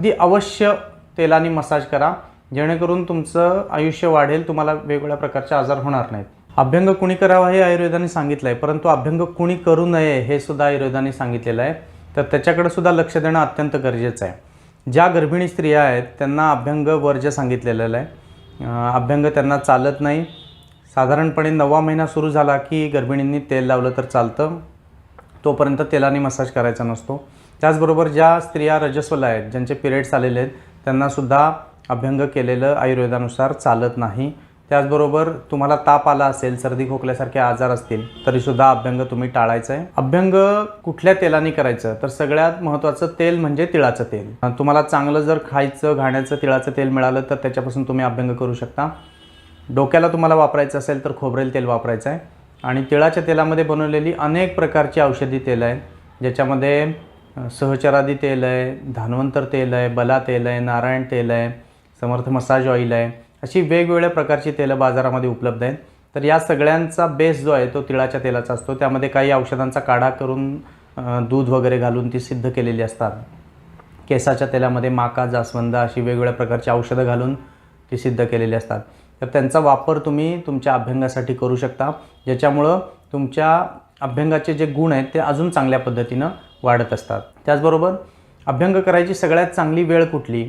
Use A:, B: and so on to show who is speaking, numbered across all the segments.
A: अगदी अवश्य तेलाने मसाज करा. जेणेकरून तुमचं आयुष्य वाढेल तुम्हाला वेगवेगळ्या प्रकारचे आजार होणार नाहीत. अभ्यंग कुणी करावा हे आयुर्वेदाने सांगितलं आहे परंतु अभ्यंग कुणी करू नये हे सुद्धा आयुर्वेदाने सांगितलेलं आहे. तर त्याच्याकडे सुद्धा लक्ष देणं अत्यंत गरजेचं आहे. ज्या गर्भिणी स्त्रिया आहेत त्यांना अभ्यंग वर्ज सांगितलेलं आहे अभ्यंग त्यांना चालत नाही. साधारणपणे नववा महिना सुरू झाला की गर्भिणींनी तेल लावलं तर चालतं. तोपर्यंत तेलाने मसाज करायचा नसतो. त्याचबरोबर ज्या स्त्रिया रजस्वला आहेत ज्यांचे पिरियड्स आलेले आहेत त्यांनासुद्धा अभ्यंग केलेलं आयुर्वेदानुसार चालत नाही. त्याचबरोबर तुम्हाला ताप आला असेल सर्दी खोकल्यासारखे आजार असतील तरीसुद्धा अभ्यंग तुम्ही टाळायचं आहे अभ्यंग कुठल्या तेलाने करायचं? तर सगळ्यात महत्त्वाचं तेल म्हणजे तिळाचं तेल. तुम्हाला चांगलं जर खायचं घाण्याचं तिळाचं तेल मिळालं तर त्याच्यापासून तुम्ही अभ्यंग करू शकता. डोक्याला तुम्हाला वापरायचं असेल तर खोबरेल तेल वापरायचं आहे आणि तिळाच्या तेलामध्ये बनवलेली अनेक प्रकारची औषधी तेल आहेत. ज्याच्यामध्ये सहचरादी तेल आहे धानवंतर तेल आहे बला तेल आहे नारायण तेल आहे समर्थ मसाज ऑइल आहे. अशी वेगवेगळ्या प्रकारची तेलं बाजारामध्ये उपलब्ध आहेत. तर या सगळ्यांचा बेस जो आहे तो तिळाच्या तेलाचा असतो. त्यामध्ये काही औषधांचा काढा करून दूध वगैरे घालून ती सिद्ध केलेली असतात. केसाच्या तेलामध्ये माका जास्वंद अशी वेगवेगळ्या प्रकारची औषधं घालून ती सिद्ध केलेली असतात. तर त्यांचा वापर तुम्ही तुमच्या अभ्यंगासाठी करू शकता. ज्याच्यामुळं तुमच्या अभ्यंगाचे जे गुण आहेत ते अजून चांगल्या पद्धतीनं वाढत असतात. त्याचबरोबर अभ्यंग करायची सगळ्यात चांगली वेळ कुठली?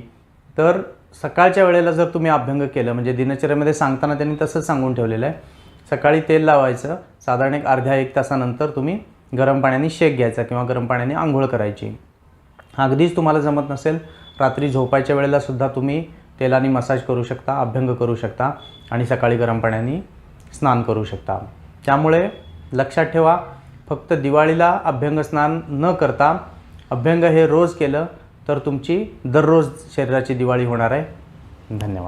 A: तर सकाळच्या वेळेला जर तुम्ही अभ्यंग केलं म्हणजे दिनचर्यामध्ये सांगताना त्यांनी तसंच सांगून ठेवलेलं आहे. सकाळी तेल लावायचं साधारण एक अर्ध्या एक तासानंतर तुम्ही गरम पाण्याने शेक घ्यायचा किंवा गरम पाण्याने आंघोळ करायची. अगदीच तुम्हाला जमत नसेल रात्री झोपायच्या वेळेला सुद्धा तुम्ही तेलाने मसाज करू शकता अभ्यंग करू शकता आणि सकाळी गरम पाण्याने स्नान करू शकता. त्यामुळे लक्षात ठेवा फक्त दिवाळीला अभ्यंग स्नान न करता अभ्यंग हे रोज केलं तर तुमची दररोज शरीराची दिवाळी होणार आहे. धन्यवाद.